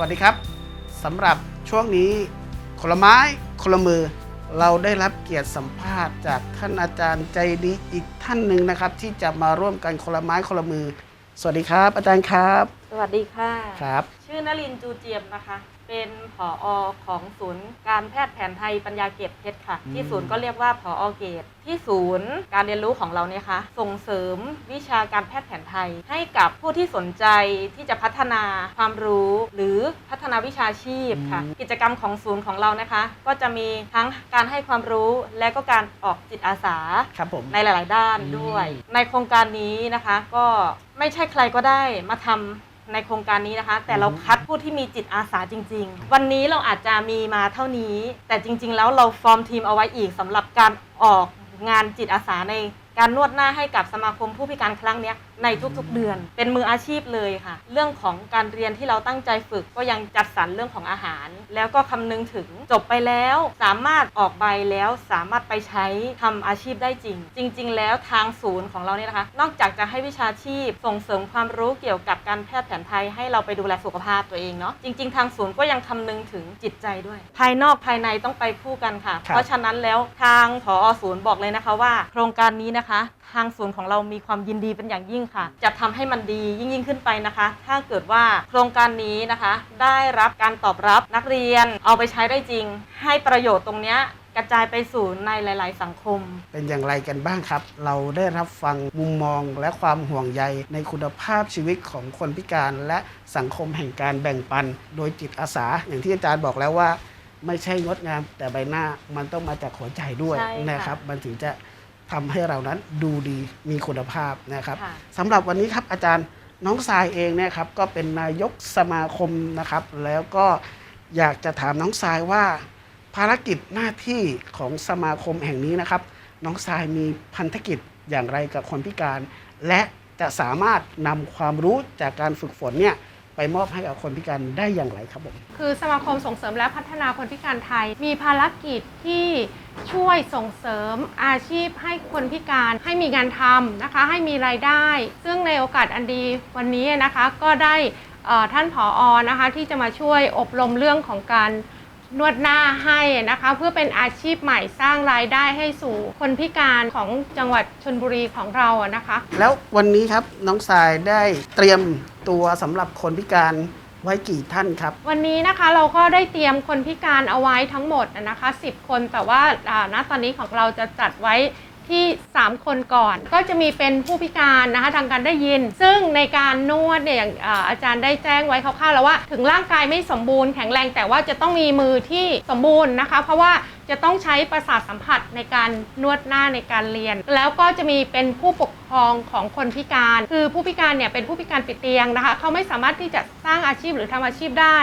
วัสดีครับสำหรับช่วงนี้คนละไม้คนละมือ เราได้รับเกียรติสัมภาษณ์จากท่านอาจารย์ใจดีอีกท่านหนึ่งนะครับ ที่จะมาร่วมกันคนละไม้คนละมือ สวัสดีครับ อาจารย์ครับ สวัสดีค่ะ ครับ ชื่อนลินจูเจียมนะคะ เป็นผออของศูนย์การแพทย์แผนไทยปัญญาเกตเพชรค่ะอืมที่ศูนย์ก็เรียกว่าผออเกตที่ศูนย์การเรียนรู้ของเราเนี่ยค่ะส่งเสริมวิชาการแพทย์แผนไทย ให้กับผู้ที่สนใจที่จะพัฒนาความรู้ หรือพัฒนาวิชาชีพค่ะ กิจกรรมของศูนย์ของเรานะคะ ก็จะมีทั้งการให้ความรู้และก็การออกจิตอาสาครับผมในหลาย ๆ ด้านด้วย ในโครงการนี้นะคะ ก็ไม่ใช่ใครก็ได้มาทำ ในโครงการนี้นะคะ แต่เราคัดผู้ที่มีจิตอาสาจริง ๆ วันนี้เราอาจจะมีมาเท่านี้ แต่จริง ๆ แล้วเราฟอร์มทีมเอาไว้อีกสำหรับการออกงานจิตอาสาใน การนวดหน้าให้กับสมาคมผู้พิการครั้งเนี้ยในทุกๆเดือน เป็นมืออาชีพเลยค่ะ เรื่องของการเรียนที่เราตั้งใจฝึกก็ยังจัดสรรเรื่องของอาหาร แล้วก็คำนึงถึงจบไปแล้ว สามารถออกใบแล้วสามารถไปใช้ทำอาชีพได้จริง จริง ๆ แล้วทางศูนย์ของเราเนี่ยนะคะ นอกจากจะให้วิชาชีพส่งเสริมความรู้เกี่ยวกับการแพทย์แผนไทยให้เราไปดูแลสุขภาพตัวเองเนาะจริง ๆ ทางศูนย์ก็ยังคำนึงถึงจิตใจด้วย ภายนอกภายในต้องไปคู่กันค่ะครับเพราะฉะนั้นแล้วทางผอศูนย์บอกเลยนะคะว่า โครงการนี้นะคะทางศูนย์ของเรามีความยินดีเป็นอย่างยิ่งค่ะ จะทำให้มันดียิ่งยิ่งขึ้นไปนะคะ ถ้าเกิดว่าโครงการนี้นะคะ ได้รับการตอบรับนักเรียนเอาไปใช้ได้จริง ให้ประโยชน์ตรงเนี้ยกระจายไปสู่ในหลาย ๆ สังคม เป็นอย่างไรกันบ้างครับ เราได้รับฟังมุมมองและความห่วงใยในคุณภาพชีวิตของคนพิการและสังคมแห่งการแบ่งปัน โดยจิตอาสา อย่างที่อาจารย์บอกแล้วว่า ไม่ใช่งดงามแต่ใบหน้ามันต้องมาจากหัวใจด้วยใช่ค่ะนะครับ มันถึงจะ ทำให้เรานั้นดูดีมีคุณภาพนะครับค่ะสำหรับวันนี้ครับอาจารย์น้องทรายเองเนี่ยครับก็เป็นนายกสมาคมนะครับ แล้วก็อยากจะถามน้องทรายว่า ภารกิจหน้าที่ของสมาคมแห่งนี้นะครับ น้องทรายมีพันธกิจอย่างไรกับคนพิการ และจะสามารถนำความรู้จากการฝึกฝนเนี่ย ไปมอบให้กับคนพิการได้อย่างไรครับผมคือสมาคมส่งเสริมและพัฒนาคนพิการไทย มีภารกิจที่ช่วยส่งเสริมอาชีพให้คนพิการให้มีงานทำนะคะ ให้มีรายได้ ซึ่งในโอกาสอันดีวันนี้นะคะก็ได้ท่านผออนะคะที่จะมาช่วยอบรมเรื่องของการ นวดหน้าให้นะคะ เพื่อเป็นอาชีพใหม่สร้างรายได้ให้สู่คนพิการของจังหวัดชนบุรีของเราอะนะคะ แล้ววันนี้ครับน้องทรายได้เตรียมตัวสำหรับคนพิการไว้กี่ท่านครับ วันนี้นะคะเราก็ได้เตรียมคนพิการเอาไว้ทั้งหมดนะคะ 10 คนแต่ว่าอ่าณตอนนี้ของเราจะจัดไว้ ที่ 3 คนก่อน ก็จะมีเป็นผู้พิการนะคะทางการได้ยิน ซึ่งในการนวดเนี่ยอย่างอาอาจารย์ได้แจ้งไว้คร่าวๆแล้วว่า ถึงร่างกายไม่สมบูรณ์แข็งแรงแต่ว่าจะต้องมีมือที่สมบูรณ์นะคะ เพราะว่าจะต้องใช้ประสาทสัมผัสในการนวดหน้าในการเรียน แล้วก็จะมีเป็นผู้ปกครองของคนพิการ คือผู้พิการเนี่ยเป็นผู้พิการติดเตียงนะคะ เขาไม่สามารถที่จะสร้างอาชีพหรือทำอาชีพได้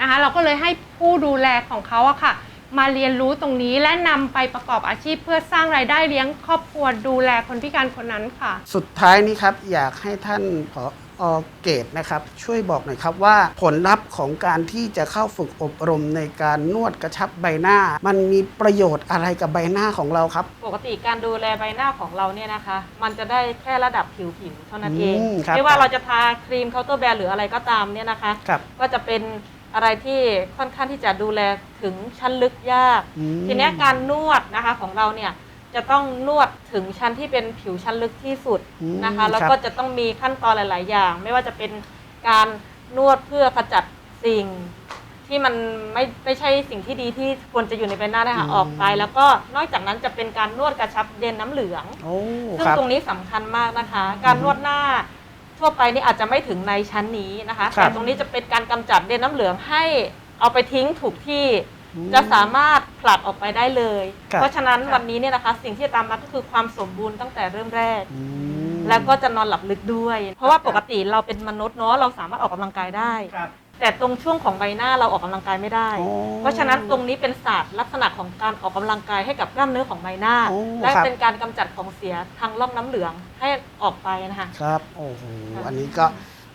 นะคะ เราก็เลยให้ผู้ดูแลของเขาอะค่ะ มาเรียนรู้ตรงนี้และนำไปประกอบอาชีพเพื่อสร้างรายได้เลี้ยงครอบครัวดูแลคนพิการคนนั้นค่ะ สุดท้ายนี้ครับอยากให้ท่านผอเกตนะครับ ช่วยบอกหน่อยครับว่าผลลัพธ์ของการที่จะเข้าฝึกอบรมในการนวดกระชับใบหน้า มันมีประโยชน์อะไรกับใบหน้าของเราครับ ปกติการดูแลใบหน้าของเราเนี่ยนะคะ มันจะได้แค่ระดับผิวผิวๆเท่านั้นเอง อืมครับไม่ว่าเราจะทาครีมเคาน์เตอร์แบร์หรืออะไรก็ตามเนี่ยนะคะ ครับ ก็จะเป็น อะไรที่ค่อนข้างที่จะดูแลถึงชั้นลึกยาก อืม ทีเนี้ยการนวดนะคะของเราเนี่ยจะต้องนวดถึงชั้นที่เป็นผิวชั้นลึกที่สุดอืมนะคะ แล้วครับก็จะต้องมีขั้นตอนหลาย ๆ อย่าง ไม่ว่าจะเป็นการนวดเพื่อขจัดสิ่ง ที่มันไม่ไม่ใช่สิ่งที่ดีที่ควรจะอยู่ในใบหน้านะคะออกไป แล้วก็นอกจากนั้นจะเป็นการนวดกระชับเดนน้ำเหลือง โอ้ซึ่งครับ ตรงนี้สำคัญมากนะคะ การนวดหน้า ทั่วไปนี่อาจจะไม่ถึงในชั้นนี้นะคะครับแต่ตรงนี้จะเป็นการกำจัดเดนน้ำเหลืองให้เอาไปทิ้งถูกที่อืมจะสามารถผลัดออกไปได้เลยครับเพราะฉะนั้นครับวันนี้เนี่ยนะคะสิ่งที่จะตามมาก็คือความสมบูรณ์ตั้งแต่เริ่มแรกอืมแล้วก็จะนอนหลับลึกด้วย เพราะว่าปกติเราเป็นมนุษย์เนาะเราสามารถออกกำลังกายได้ครับ แต่ตรงช่วงของใบหน้าเราออกกำลังกายไม่ได้โอ้เพราะฉะนั้นตรงนี้เป็นศาสตร์ลักษณะของการออกกำลังกายให้กับกล้ามเนื้อของใบหน้า โอ้และครับ เป็นการกำจัดของเสียทางร่องน้ำเหลืองให้ออกไปนะคะ ครับโอ้โหค่ะอันนี้ก็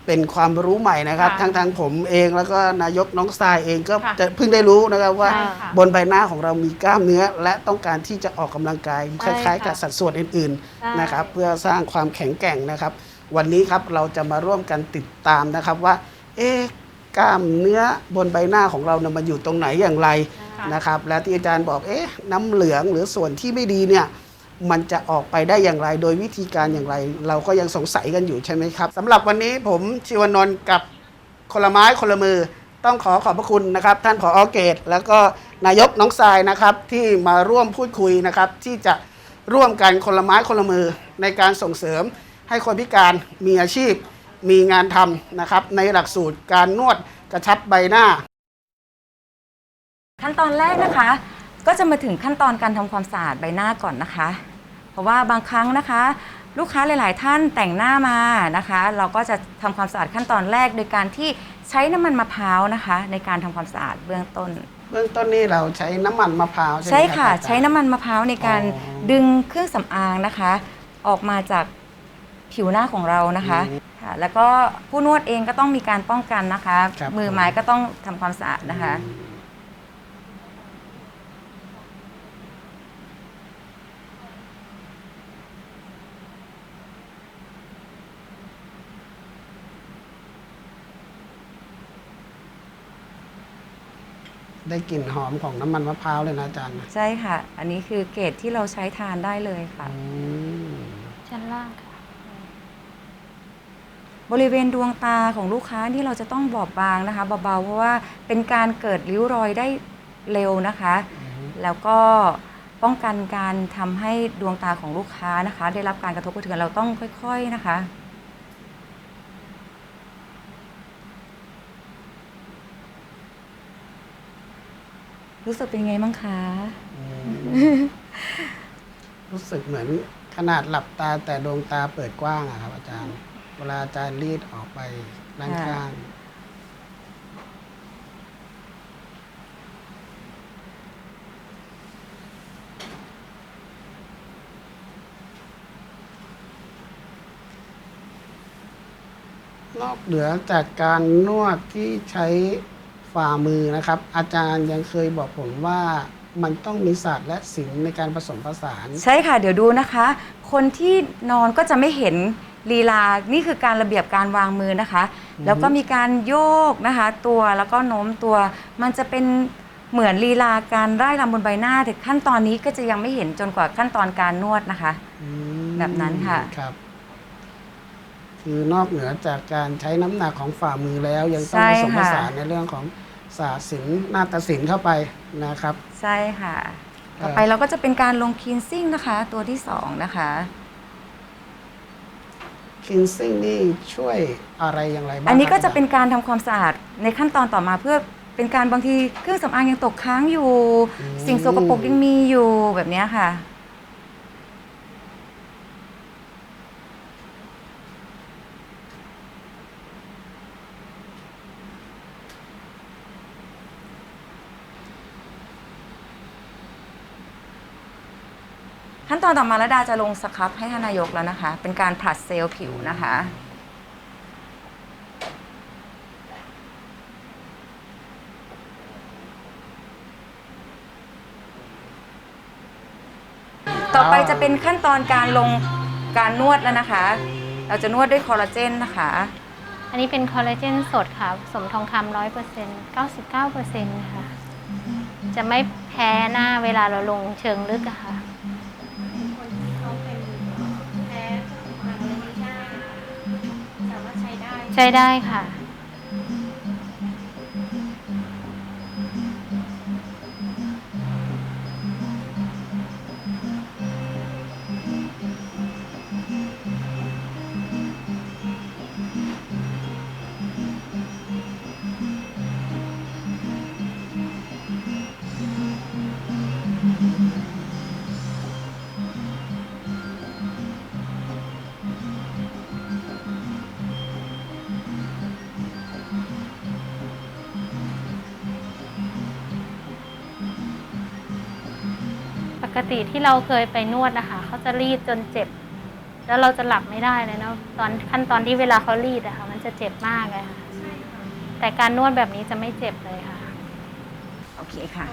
เป็นความรู้ใหม่นะครับ ค่ะทั้งทางผมเองแล้วก็นายกน้องทรายเองก็ค่ะจะเพิ่งได้รู้นะครับว่า ใช่ค่ะบนใบหน้าของเรามีกล้ามเนื้อ และต้องการที่จะออกกำลังกายคใช่ล้าย ๆ ค่ะกับสัดส่วนอื่นใช่ ๆนะครับ เพื่อสร้างความแข็งแกร่งนะครับ วันนี้ครับเราจะมาร่วมกันติดตามนะครับว่า เอ๊ะ กล้ามเนื้อบนใบหน้าของเราเนี่ยมันอยู่ตรงไหนอย่างไรค่ะนะครับ และที่อาจารย์บอกเอ๊ะน้ำเหลืองหรือส่วนที่ไม่ดีเนี่ยมันจะออกไปได้อย่างไรโดยวิธีการอย่างไร เราก็ยังสงสัยกันอยู่ใช่ไหมครับสำหรับวันนี้ผมชิวนนท์กับคนละไม้คนละมือต้องขอขอบพระคุณนะครับ ท่านผออเกต แล้วก็นายกน้องทรายนะครับ ที่มาร่วมพูดคุยนะครับ ที่จะร่วมกันคนละไม้คนละมือในการส่งเสริมให้คนพิการมีอาชีพ มีงานทำนะครับ ในหลักสูตรการนวดกระชับใบหน้า ขั้นตอนแรกนะคะ ก็จะมาถึงขั้นตอนการทำความสะอาดใบหน้าก่อนนะคะ เพราะว่าบางครั้งนะคะ ลูกค้าหลาย ๆ ท่านแต่งหน้ามานะคะ เราก็จะทำความสะอาดขั้นตอนแรกโดยการที่ใช้น้ำมันมะพร้าวนะคะ ในการทำความสะอาดเบื้องต้น เบื้องต้นนี้เราใช้น้ำมันมะพร้าวใช่ไหมใช่ค่ะ รับอาจารย์ ใช้น้ำมันมะพร้าวในการอ๋อดึงเครื่องสำอางนะคะ ออกมาจากผิวหน้าของเรานะคะ อืม ค่ะ แล้วก็ผู้นวดเองก็ต้องมีการป้องกันนะคะ ครับ มือไม้ก็ต้องทำความสะอาดนะคะ ได้กลิ่นหอมของน้ำมันมะพร้าวเลยนะอาจารย์ใช่ค่ะ อันนี้คือเกรดที่เราใช้ทานได้เลยค่ะ อืมชั้นล่างค่ะ บริเวณดวงตาของลูกค้าที่เราจะต้องบอบบางนะคะเบาๆเพราะว่าเป็นการเกิดริ้วรอยได้เร็วนะคะ แล้วก็ป้องกันการทำให้ดวงตาของลูกค้านะคะ ได้รับการกระทบกระเทือนเราต้องค่อยๆนะคะ รู้สึกเป็นไงบ้างคะอืมรู้สึกเหมือนขนาดหลับตาแต่ดวงตาเปิดกว้างอะครับอาจารย์ เวลาอาจารย์รีดออกไปด้านข้าง นอกเหนือจากการนวดที่ใช้ฝ่ามือนะครับ อาจารย์ยังเคยบอกผมว่ามันต้องมีศาสตร์และศิลป์ในการผสมผสาน ใช่ค่ะ เดี๋ยวดูนะคะ คนที่นอนก็จะไม่เห็น ลีลา นี่คือการระเบียบการวางมือนะคะ แล้วก็มีการโยกนะคะ ตัวแล้วก็โน้มตัว มันจะเป็นเหมือนลีลาการไล่รำบนใบหน้าแต่ขั้นตอนนี้ก็จะยังไม่เห็นจนกว่าขั้นตอนการนวดนะคะ อืมแบบนั้นค่ะ ครับ คือนอกเหนือจากการใช้น้ำหนักของฝ่ามือแล้ว ยังต้องใช่ผสมผค่ะ สานในเรื่องของศาสตร์ศิลป์นาฏศิลป์เข้าไปนะครับ ใช่ค่ะเอ่อต่อไปเราก็จะเป็นการลงคีนซิ่งนะคะ ตัวที่สองนะคะ คินซิ่งนี่ช่วยอะไรอย่างไรบ้างอันนี้คก็รับจะเป็นการทำความสะอาดในขั้นตอนต่อมาเพื่อเป็นการบางทีเครื่องสำอางยังตกค้างอยู่ สิ่งสกปรกยังมีอยู่แบบเนี้ยค่ะ ขั้นตอนต่อมาแล้วดาจะลงสครับให้ท่านนายกแล้วนะคะ เป็นการผลัดเซลล์ผิวนะคะ ต่อไปจะเป็นขั้นตอนการลงการนวดแล้วนะคะ เราจะนวดด้วยคอลลาเจนนะคะ อันนี้เป็นคอลลาเจนสดค่ะผสมทองคำร้อยเปอร์เซ็นต์เก้าสิบเก้าเปอร์เซ็นต์ค่ะ จะไม่แพ้หน้าเวลาเราลงเชิงลึกอะค่ะ ใช้ได้ค่ะ กติที่เราเคยไปนวดนะคะเขาจะรีดจนเจ็บ แล้วเราจะหลับไม่ได้เลยเนาะตอนขั้นตอนที่เวลาเขารีดอะค่ะ มันจะเจ็บมากเลยค่ะ แต่การนวดแบบนี้จะไม่เจ็บเลยค่ะ โอเคค่ะ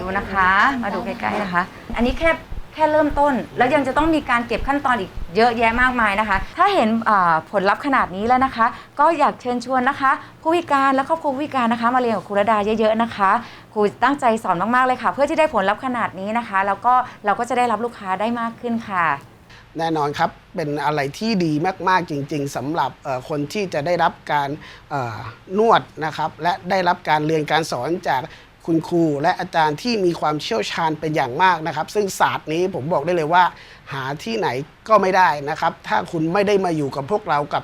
ดูนะคะ มาดูใกล้ๆนะคะ อันนี้แค่แค่เริ่มต้น แล้วยังจะต้องมีการเก็บขั้นตอนอีกเยอะแยะมากมายนะคะ ถ้าเห็นอ่าผลลัพธ์ขนาดนี้แล้วนะคะ ก็อยากเชิญชวนนะคะ ผู้พิการและครอบครัวผู้พิการนะคะ มาเรียนกับครูระดาเยอะๆนะคะ ครูตั้งใจสอนมาก ๆ เลยค่ะ เพื่อที่ได้ผลลัพธ์ขนาดนี้นะคะ แล้วก็เราก็จะได้รับลูกค้าได้มากขึ้นค่ะ แน่นอนครับ เป็นอะไรที่ดีมากๆจริง ๆสำหรับเอ่อคนที่จะได้รับการเอ่อนวดนะครับ และได้รับการเรียนการสอนจากคุณครูและอาจารย์ที่มีความเชี่ยวชาญเป็นอย่างมากนะครับ ซึ่งศาสตร์นี้ผมบอกได้เลยว่า หาที่ไหนก็ไม่ได้นะครับ ถ้าคุณไม่ได้มาอยู่กับพวกเรากับ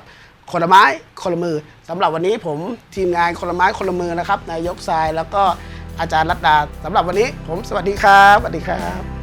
คนละไม้คนละมือสำหรับวันนี้ผมทีมงานคนละไม้คนละมือนะครับนายกทรายแล้วก็ อาจารย์รัตดาสำหรับวันนี้ผมสวัสดีครับสวัสดีครับ